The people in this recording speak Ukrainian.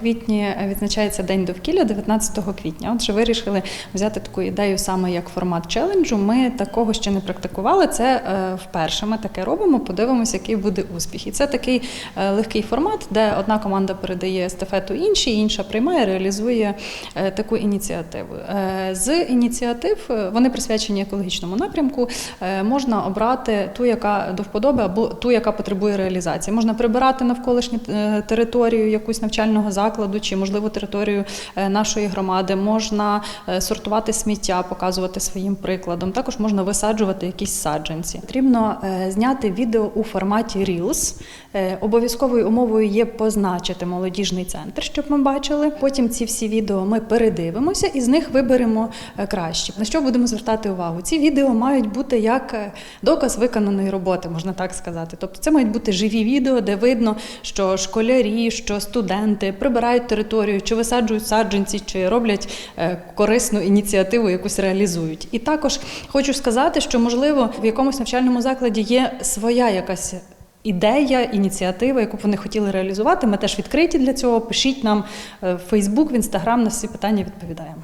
Квітні відзначається День довкілля 19 квітня. Отже, вирішили взяти таку ідею саме як формат челенджу. Ми такого ще не практикували. Це е, вперше ми таке робимо. Подивимося, який буде успіх. І це такий е, легкий формат, де одна команда передає естафету іншій, інша приймає, реалізує е, таку ініціативу. Е, З ініціатив е, вони присвячені екологічному напрямку. Е, Можна обрати ту, яка до вподоби, або ту, яка потребує реалізації. Можна прибирати навколишню е, територію якусь навчального закладу чи, можливо, територію е, нашої громади. Можна е, сортувати сміття, показувати своїм прикладом. Також можна висаджувати якісь саджанці. Потрібно е, зняти відео у форматі Reels. Обов'язковою умовою є позначити молодіжний центр, щоб ми бачили. Потім ці всі відео ми передивимося і з них виберемо е, кращі. На що будемо звертати увагу? Ці відео мають бути як доказ виконаної роботи, можна так сказати. Тобто це мають бути живі відео, де видно, що школярі, що студенти прибирають територію, чи висаджують саджанці, чи роблять е, корисну ініціативу, якусь реалізують. І також хочу сказати, що можливо в якомусь навчальному закладі є своя якась. Ідея, ініціатива, яку б вони хотіли реалізувати. Ми теж відкриті для цього. Пишіть нам е, в Фейсбук, в Інстаграм на всі питання відповідаємо.